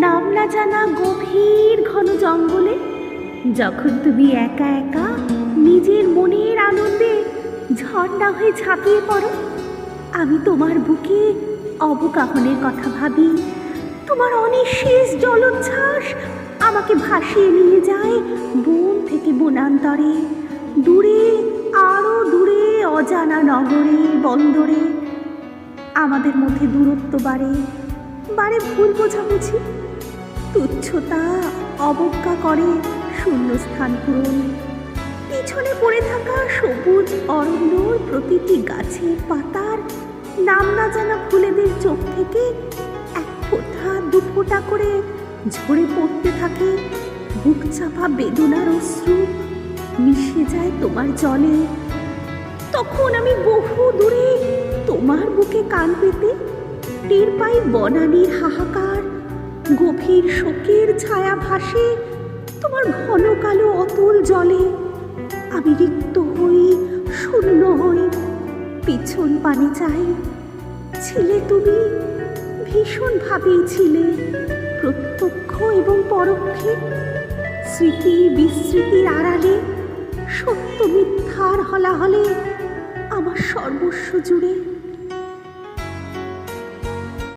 নাম না জানা গভীর ঘন জঙ্গলে, যখন তুমি একা একা নিজের মনের আনন্দে ঝর্ণা হয়ে ঝাঁপিয়ে পড়ো, আমি তোমার বুকে অবগাহনের কথা ভাবি। তোমার অনিঃশেষ জলোচ্ছ্বাস আমাকে ভাসিয়ে নিয়ে যায় বন থেকে বনান্তরে, দূরে আরও দূরে, অজানা নগরে, বন্দরে। আমাদের মধ্যে দূরত্ব বাড়ে বাড়ে ভুল বোঝাবুঝি। তুচ্ছতা অবজ্ঞা করে শূন্যস্থান পূরণ। পিছনে পড়ে থাকা সবুজ অরণ্যর প্রতিটি গাছের পাতার নাম না জানা ফুলেদের চোখ থেকে এক ফোঁটা, দু ফোঁটা করে ঝরে পড়তে থাকে বুক চাপা বেদনার অশ্রু। মিশে যায় তোমার জলে। তখন আমি বহু দূরে তোমার বুকে কান পেতে টের পাই বনানীর হাহাকার। গভীর শোকের ছায়া ভাসে তোমার ঘন কালো অতুল জলে। আমি রিক্ত হই, শূন্য হই, পিছন পানি চাই ছিলে তুমি ভীষণ ভাবেই ছিলে, প্রত্যক্ষ এবং পরোক্ষে। স্মৃতি বিস্মৃতির আড়ালে, সত্য মিথ্যার হলাহলে, আমার সর্বস্ব জুড়ে